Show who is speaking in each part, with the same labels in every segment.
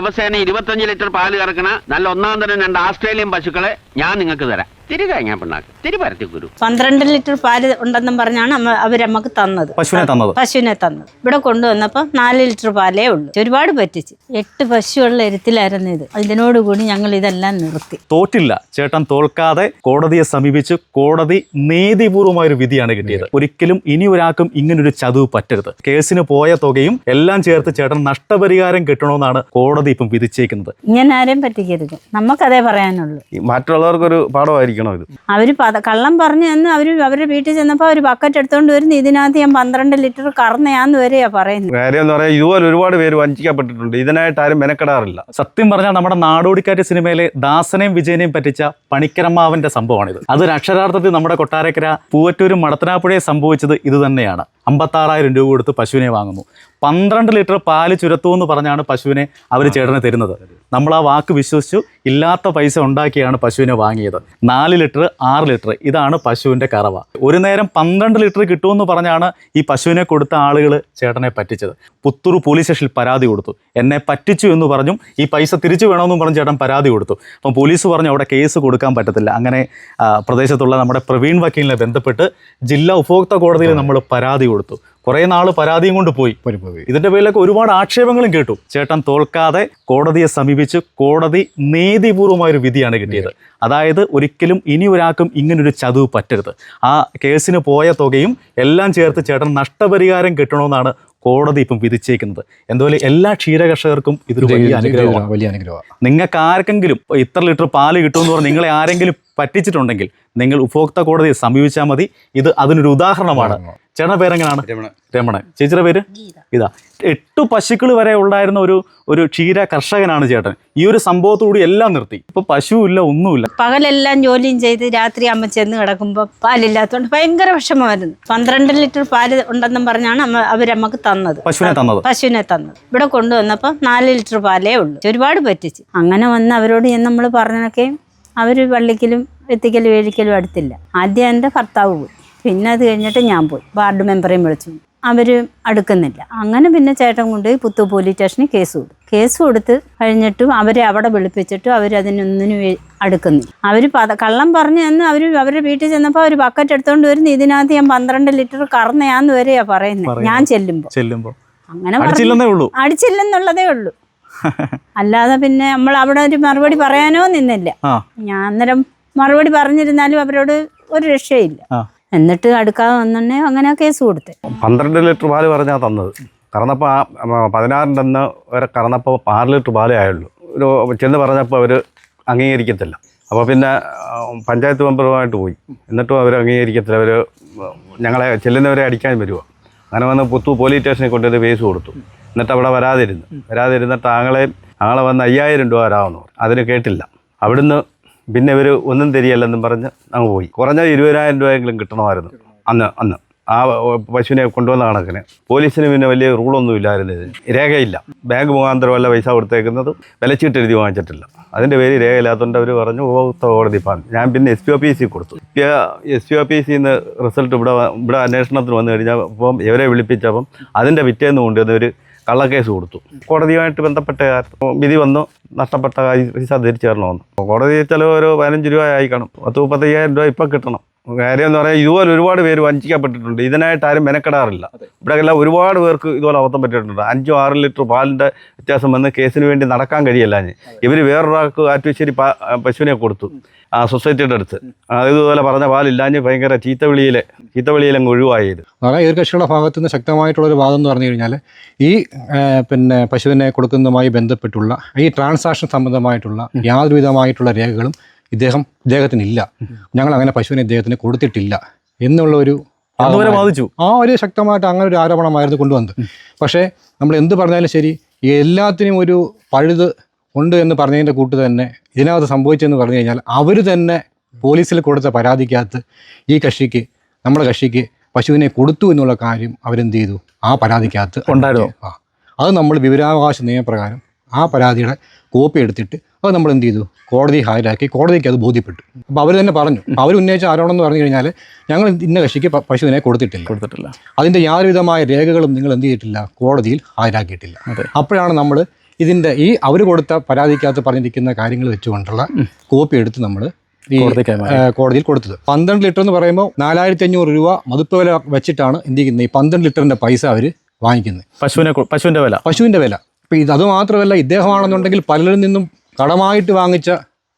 Speaker 1: ദിവസേന ഇരുപത്തഞ്ച് ലിറ്റർ പാൽ കറക്കണ നല്ല ഒന്നാം തരം രണ്ട് ആസ്ട്രേലിയൻ പശുക്കളെ ഞാൻ നിങ്ങൾക്ക് തരാം. തിരി പിണ്ണാക്ക്. തിരി പരത്തി കുരു.
Speaker 2: പന്ത്രണ്ട് ലിറ്റർ പാൽ ഉണ്ടെന്നും പറഞ്ഞാണ് അമ്മ അവരമ്മക്ക് തന്നത്.
Speaker 3: പശുവിനെ തന്നത്.
Speaker 2: പശുവിനെ തന്നത്. ഇവിടെ കൊണ്ടുവന്നപ്പോൾ നാല് ലിറ്റർ പാലേ ഉള്ളൂ. ഒരുപാട് പറ്റിച്ച്. എട്ട് പശുവുള്ള എരുത്തിലായിരുന്നു ഇത്. ഇതിനോടുകൂടി ഞങ്ങൾ ഇതെല്ലാം നിർത്തി.
Speaker 3: തോറ്റില്ല. ചേട്ടൻ തോൽക്കാതെ കോടതിയെ സമീപിച്ച് കോടതി നീതിപൂർവമായ ഒരു വിധിയാണ് കിട്ടിയത്. ഒരിക്കലും ഇനി ഒരാൾക്കും ഇങ്ങനൊരു ചതുവ് പറ്റരുത്. കേസിന് പോയ തുകയും എല്ലാം ചേർത്ത് ചേട്ടൻ നഷ്ടപരിഹാരം കിട്ടണമെന്നാണ് കോടതി ഇപ്പം വിധിച്ചേക്കുന്നത്.
Speaker 2: ഇങ്ങനെ ആരെയും പറ്റിക്കരുത്. നമുക്കതേ പറയാനുള്ളൂ.
Speaker 4: മറ്റുള്ളവർക്കൊരു മറ്റുള്ളവർക്കൊരു പാഠമായിരിക്കണം ഇത്.
Speaker 2: അവർ കള്ളം പറഞ്ഞു എന്ന് അവർ അവരുടെ വീട്ടിൽ ചെന്നപ്പോൾ അവർ ബക്കറ്റ് എടുത്തുകൊണ്ട് വരുന്നു. ഇതിനകത്ത് ഞാൻ പന്ത്രണ്ട് ലിറ്റർ കറന്നയാന്ന് വരെയാ പറയുന്നത്.
Speaker 4: കാര്യം എന്ന് പറയാൻ ഇതുപോലെ ഒരുപാട് പേര് വഞ്ചിക്കപ്പെട്ടിട്ടുണ്ട്. ഇതിനായിട്ട് ആരും മെനക്കെടാറില്ല.
Speaker 3: സത്യം പറഞ്ഞാൽ നമ്മുടെ നാടോടിക്കാറ്റ് സിനിമയിലെ ദാസനെയും വിജയനെയും പറ്റിച്ച പണിക്കരമാവന്റെ സംഭവമാണിത്. അതൊരു അക്ഷരാർത്ഥത്തിൽ നമ്മുടെ കൊട്ടാരക്കര പൂവറ്റൂരും മടത്തനാപ്പുഴയെ സംഭവിച്ചത് ഇത് തന്നെയാണ് അമ്പത്താറായിരം രൂപ കൊടുത്ത് പശുവിനെ വാങ്ങുന്നു. പന്ത്രണ്ട് ലിറ്റർ പാൽ ചുരത്തു എന്ന് പറഞ്ഞാണ് പശുവിനെ അവർ ചേട്ടന് തരുന്നത്. നമ്മൾ ആ വാക്ക് വിശ്വസിച്ചു ഇല്ലാത്ത പൈസ ഉണ്ടാക്കിയാണ് പശുവിനെ വാങ്ങിയത്. നാല് ലിറ്റർ ആറ് ലിറ്റർ ഇതാണ് പശുവിന്റെ കറവ. ഒരു നേരം പന്ത്രണ്ട് ലിറ്റർ കിട്ടുമെന്ന് പറഞ്ഞാണ് ഈ പശുവിനെ കൊടുത്ത ആളുകൾ ചേട്ടനെ പറ്റിച്ചത്. പുത്തൂർ പോലീസ് സ്റ്റേഷനിൽ പരാതി കൊടുത്തു. എന്നെ പറ്റിച്ചു എന്ന് പറഞ്ഞും ഈ പൈസ തിരിച്ചു വേണമെന്നും പറഞ്ഞ് ചേട്ടൻ പരാതി കൊടുത്തു. അപ്പം പോലീസ് പറഞ്ഞു അവിടെ കേസ് കൊടുക്കാൻ പറ്റത്തില്ല. അങ്ങനെ പ്രദേശത്തുള്ള നമ്മുടെ പ്രവീൺ വക്കീലിനെ ബന്ധപ്പെട്ട് ജില്ലാ ഉപഭോക്തൃ കോടതിയിൽ നമ്മൾ പരാതി കൊടുത്തു. കുറേ നാൾ പരാതിയും കൊണ്ട് പോയി. ഇതിന്റെ പേരിലൊക്കെ ഒരുപാട് ആക്ഷേപങ്ങളും കേട്ടു. ചേട്ടൻ തോൽക്കാതെ കോടതിയെ സമീപിച്ച് കോടതി നീതിപൂർവമായ ഒരു വിധിയാണ് കിട്ടിയത്. അതായത് ഒരിക്കലും ഇനി ഒരാൾക്കും ഇങ്ങനൊരു ചതുവ് പറ്റരുത്. ആ കേസിന് പോയ തുകയും എല്ലാം ചേർത്ത് ചേട്ടൻ നഷ്ടപരിഹാരം കിട്ടണമെന്നാണ് കോടതി ഇപ്പം വിധിച്ചേക്കുന്നത്. എന്തുപോലെ എല്ലാ ക്ഷീരകർഷകർക്കും ഇതൊരു വലിയ അനുഗ്രഹമാണ്.
Speaker 5: വലിയ അനുഗ്രഹമാണ്.
Speaker 3: നിങ്ങൾക്ക് ആർക്കെങ്കിലും ഇത്ര ലിറ്റർ പാൽ കിട്ടുമെന്ന് പറഞ്ഞ് നിങ്ങളെ ആരെങ്കിലും പറ്റിച്ചിട്ടുണ്ടെങ്കിൽ നിങ്ങൾ ഉപഭോക്തൃ കോടതിയെ സമീപിച്ചാൽ മതി. ഇത് അതിനൊരു ഉദാഹരണമാണ്. ചേട്ടന്റെ പേരെങ്ങനെയാണ് രമണൻ. ചേച്ചിയുടെ പേര്? ഇതാ എട്ട് പശുക്കൾ വരെ ഉണ്ടായിരുന്ന ഒരു ഒരു ക്ഷീര കർഷകനാണ് ചേട്ടൻ. ഈ ഒരു സംഭവത്തോടുകൂടി എല്ലാം നിർത്തി. ഇപ്പൊ പശുവില്ല ഒന്നുമില്ല.
Speaker 2: പകലെല്ലാം ജോലിയും ചെയ്ത് രാത്രി അമ്മ ചെന്ന് കിടക്കുമ്പോൾ പാലില്ലാത്തതുകൊണ്ട് ഭയങ്കര വിഷമമായിരുന്നു. പന്ത്രണ്ട് ലിറ്റർ പാൽ ഉണ്ടെന്നും പറഞ്ഞാണ് അമ്മ അവരമ്മക്ക് തന്നത്.
Speaker 3: പശുവിനെ തന്നത്.
Speaker 2: പശുവിനെ തന്നത്. ഇവിടെ കൊണ്ടുവന്നപ്പോൾ നാല് ലിറ്റർ പാലേ ഉള്ളൂ. ഒരുപാട് പറ്റിച്ച്. അങ്ങനെ വന്ന് അവരോട് നമ്മൾ പറഞ്ഞൊക്കെ അവർ പള്ളിക്കലും എത്തിക്കലും വേഴിക്കലും അടുത്തില്ല. ആദ്യം എന്റെ ഭർത്താവ് പോയി. പിന്നെ അത് കഴിഞ്ഞിട്ട് ഞാൻ പോയി. വാർഡ് മെമ്പറേയും വിളിച്ചു. അവർ അടുക്കുന്നില്ല. അങ്ങനെ പിന്നെ ചേട്ടൻ കൊണ്ട് പുത്തു പോലീസ് സ്റ്റേഷനിൽ കേസ് കൊടുത്തു. കേസ് കൊടുത്ത് കഴിഞ്ഞിട്ടും അവരെ അവിടെ വിളിപ്പിച്ചിട്ടും അവരതിനൊന്നിനും അടുക്കുന്നില്ല. അവർ പത കള്ളം പറഞ്ഞു എന്ന് അവർ അവരുടെ വീട്ടിൽ ചെന്നപ്പോൾ അവർ ബക്കറ്റ് എടുത്തുകൊണ്ട് വരുന്നു. ഇതിനകത്ത് ഞാൻ പന്ത്രണ്ട് ലിറ്റർ കറന്നയാന്ന് വരെയാണ് പറയുന്നത് ഞാൻ ചെല്ലുമ്പോൾ
Speaker 3: ചെല്ലുമ്പോൾ
Speaker 2: അങ്ങനെ.
Speaker 3: അടിച്ചില്ലെന്നേ ഉള്ളൂ.
Speaker 2: അടിച്ചില്ലെന്നുള്ളതേ ഉള്ളൂ. അല്ലാതെ പിന്നെ നമ്മൾ അവിടെ ഒരു മറുപടി പറയാനോ നിന്നില്ല. ഞാൻ അന്നേരം മറുപടി പറഞ്ഞിരുന്നാലും അവരോട് ഒരു രക്ഷയില്ല. എന്നിട്ട് അടുക്കാതെ വന്നെ അങ്ങനെ കേസ് കൊടുത്തു.
Speaker 4: പന്ത്രണ്ട് ലിറ്റർ പാൽ പറഞ്ഞാ തന്നത്. കറന്നപ്പോൾ ആ പതിനാറിന്റെ വരെ കറന്നപ്പോൾ ആറ് ലിറ്റർ പാലേ ആയുള്ളൂ. ഒരു ചെന്ന് പറഞ്ഞപ്പോൾ അവർ അംഗീകരിക്കത്തില്ല. അപ്പോൾ പിന്നെ പഞ്ചായത്ത് മെമ്പറുമായിട്ട് പോയി. എന്നിട്ടും അവർ അംഗീകരിക്കത്തില്ല. അവർ ഞങ്ങളെ ചെല്ലുന്നവരെ അടിക്കാൻ വരുമോ അങ്ങനെ വന്ന് പുത്തു പോലീസ് സ്റ്റേഷനിൽ കൊണ്ടുവന്ന് കേസ് കൊടുത്തു. എന്നിട്ട് അവിടെ വരാതിരുന്നു വരാതിരുന്നിട്ട് ആങ്ങളെ ആങ്ങളെ വന്ന് അയ്യായിരം രൂപ വരാമെന്ന് പറഞ്ഞു. അതിന് കേട്ടില്ല. അവിടുന്ന് പിന്നെ ഇവർ ഒന്നും തിരിയല്ലെന്നും പറഞ്ഞ് അങ്ങ് പോയി. കുറഞ്ഞ ഇരുപതിനായിരം രൂപയെങ്കിലും കിട്ടണമായിരുന്നു. അന്ന് അന്ന്. ആ പശുവിനെ കൊണ്ടുവന്ന കണക്കിന്. പോലീസിന് പിന്നെ വലിയ റൂളൊന്നും ഇല്ലായിരുന്നു ഇതിന്. രേഖയില്ല. ബാങ്ക് മുഖാന്തരമല്ല പൈസ കൊടുത്തേക്കുന്നത് വിലച്ചീട്ട് എഴുതി വാങ്ങിച്ചിട്ടില്ല. അതിന്റെ പേര് രേഖയില്ലാത്തതുകൊണ്ട് അവർ പറഞ്ഞു ഉപഭോക്തൃ കോടതി പാൻ ഞാൻ പിന്നെ എസ് പി ഓഫീസിൽ കൊടുത്തു. എസ് പി ഓഫീസിൽ നിന്ന് റിസൾട്ട് ഇവിടെ ഇവിടെ അന്വേഷണത്തിന് വന്നു കഴിഞ്ഞാൽ അപ്പം ഇവരെ വിളിപ്പിച്ചപ്പം അതിന്റെ പിറ്റേന്ന് കൊണ്ടുവന്ന് ഒരു കള്ളക്കേസ് കൊടുത്തു. കോടതിയുമായിട്ട് ബന്ധപ്പെട്ട വിധി വന്നു. നഷ്ടപ്പെട്ട പൈസ തിരിച്ചു തരണമെന്ന് കോടതി ചിലവ് ഒരു പതിനഞ്ച് രൂപ ആയി കാണും. പത്ത് മുപ്പത്തയ്യായിരം രൂപ ഇപ്പം കിട്ടണം. കാര്യം എന്ന് പറയാം ഇതുപോലെ ഒരുപാട് പേര് വഞ്ചിക്കപ്പെട്ടിട്ടുണ്ട്. ഇതിനായിട്ട് ആരും മെനക്കെടാറില്ല. ഇവിടെ എല്ലാം ഒരുപാട് പേർക്ക് ഇതുപോലെ അബദ്ധം പറ്റിയിട്ടുണ്ട്. അഞ്ചോ ആറ് ലിറ്റർ പാലിന്റെ വ്യത്യാസം വന്ന് കേസിന് വേണ്ടി നടക്കാൻ കഴിയല്ല ഇവർ വേറൊരാൾക്ക് ആറ്റുശ്ശേരി പശുവിനെ കൊടുത്തു ആ സൊസൈറ്റിയുടെ അടുത്ത്. അത് ഇതുപോലെ പറഞ്ഞ പാലില്ലാഞ്ഞ് ഭയങ്കര ചീത്തവിളിയിലെ അങ്ങ് ഒഴിവായത്.
Speaker 5: അതായത് എതിർകക്ഷികളുടെ ഭാഗത്തു നിന്ന് ശക്തമായിട്ടുള്ള ഒരു വാദം എന്ന് പറഞ്ഞു കഴിഞ്ഞാൽ ഈ പിന്നെ പശുവിനെ കൊടുക്കുന്നതുമായി ബന്ധപ്പെട്ടുള്ള ഈ ട്രാൻസാക്ഷൻ സംബന്ധമായിട്ടുള്ള യാതൊരുവിധമായിട്ടുള്ള രേഖകളും ഇദ്ദേഹം ഇദ്ദേഹത്തിനില്ല. ഞങ്ങൾ അങ്ങനെ പശുവിനെ ഇദ്ദേഹത്തിന് കൊടുത്തിട്ടില്ല എന്നുള്ള ഒരു
Speaker 3: ബാധിച്ചു.
Speaker 5: ആ ഒരു ശക്തമായിട്ട് അങ്ങനെ ഒരു ആരോപണമായിരുന്നു കൊണ്ടുവന്നത്. പക്ഷേ നമ്മൾ എന്ത് പറഞ്ഞാലും ശരി എല്ലാത്തിനും ഒരു പഴുത് ഉണ്ട് എന്ന് പറഞ്ഞതിന്റെ കൂട്ട് തന്നെ ഇതിനകത്ത് സംഭവിച്ചെന്ന് പറഞ്ഞു കഴിഞ്ഞാൽ അവർ തന്നെ പോലീസിൽ കൊടുത്ത പരാതിക്കകത്ത് ഈ കക്ഷിക്ക് നമ്മുടെ കക്ഷിക്ക് പശുവിനെ കൊടുത്തു എന്നുള്ള കാര്യം അവരെന്ത് ചെയ്തു? ആ പരാതിക്കകത്ത്
Speaker 3: ഉണ്ടായിരുന്നു.
Speaker 5: ആ. അത് നമ്മൾ വിവരാവകാശ നിയമപ്രകാരം ആ പരാതിയുടെ കോപ്പി എടുത്തിട്ട് അത് നമ്മൾ എന്ത് ചെയ്തു? കോടതി ഹാജരാക്കി കോടതിക്ക് അത് ബോധ്യപ്പെട്ടു. അപ്പോൾ അവർ തന്നെ പറഞ്ഞു അവർ ഉന്നയിച്ച ആരോപണം എന്ന് പറഞ്ഞു കഴിഞ്ഞാൽ ഞങ്ങൾ ഇന്ന കക്ഷിക്ക് പശുവിനെ കൊടുത്തിട്ടില്ല.
Speaker 3: കൊടുത്തിട്ടില്ല.
Speaker 5: അതിന്റെ യാതൊരുവിധമായ രേഖകളും നിങ്ങൾ എന്ത് ചെയ്തിട്ടില്ല കോടതിയിൽ ഹാജരാക്കിയിട്ടില്ല. അപ്പോഴാണ് നമ്മൾ ഇതിന്റെ ഈ അവർ കൊടുത്ത പരാതിക്കകത്ത് പറഞ്ഞിരിക്കുന്ന കാര്യങ്ങൾ വെച്ചുകൊണ്ടുള്ള കോപ്പി എടുത്ത് നമ്മൾ കോടതിയിൽ കൊടുത്തത്. പന്ത്രണ്ട് ലിറ്റർ എന്ന് പറയുമ്പോൾ നാലായിരത്തി അഞ്ഞൂറ് രൂപ മതിപ്പ് വില വെച്ചിട്ടാണ് എന്ത് ചെയ്യുന്നത്? ഈ പന്ത്രണ്ട് ലിറ്ററിന്റെ പൈസ അവർ വാങ്ങിക്കുന്നത്.
Speaker 3: പശുവിനെ പശുവിന്റെ പശുവിന്റെ വില.
Speaker 5: പശുവിന്റെ വില. അപ്പോൾ ഇത് അതുമാത്രമല്ല ഇദ്ദേഹമാണെന്നുണ്ടെങ്കിൽ പലരിൽ നിന്നും കടമായിട്ട് വാങ്ങിച്ച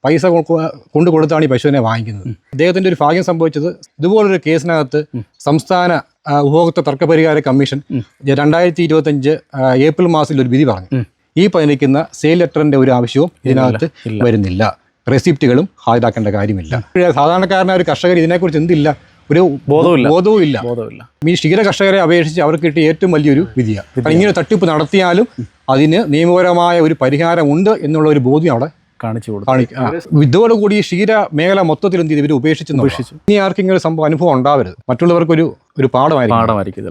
Speaker 5: പൈസ കൊണ്ടു കൊടുത്താണ് ഈ പശുവിനെ വാങ്ങിക്കുന്നത്. ഇദ്ദേഹത്തിന്റെ ഒരു ഭാഗ്യം സംഭവിച്ചത് ഇതുപോലൊരു കേസിനകത്ത് സംസ്ഥാന ഉപഭോക്തൃ തർക്ക തർക്കപരിഹാര കമ്മീഷൻ രണ്ടായിരത്തി ഇരുപത്തഞ്ച് ഏപ്രിൽ മാസത്തിൽ ഒരു വിധി പറഞ്ഞു. ഈ പതിനിക്കുന്ന സെയിൽ ലെറ്ററിന്റെ ഒരു ആവശ്യവും ഇതിനകത്ത് വരുന്നില്ല. റെസിപ്റ്റുകളും ഹാജരാക്കേണ്ട കാര്യമില്ല. സാധാരണക്കാരനായ ഒരു കർഷകർ ഇതിനെക്കുറിച്ച് എന്തില്ല? ഒരു
Speaker 3: ബോധവുമില്ല.
Speaker 5: ബോധവും ഇല്ല
Speaker 3: ബോധമില്ല
Speaker 5: ഈ ക്ഷീര കർഷകരെ അപേക്ഷിച്ച് അവർക്ക് കിട്ടിയ ഏറ്റവും വലിയൊരു വിധിയാണ് ഇങ്ങനെ തട്ടിപ്പ് നടത്തിയാലും അതിന് നിയമപരമായ ഒരു പരിഹാരമുണ്ട് എന്നുള്ള ഒരു ബോധ്യം അവിടെ
Speaker 3: കാണിച്ചു
Speaker 5: കൊടുക്കും ഇതോടുകൂടി ഈ ക്ഷീര മേഖല മൊത്തത്തിൽ എന്ത് ചെയ്തു? ഇവർ ഉപേക്ഷിച്ചു ഉപേക്ഷിച്ചു. ഇനി ആർക്കെങ്കിലും ഒരു സംഭവം അനുഭവം ഉണ്ടാവരുത്. മറ്റുള്ളവർക്കൊരു ഒരു പാഠമായിരിക്കും.
Speaker 3: പാഠമായിരിക്കും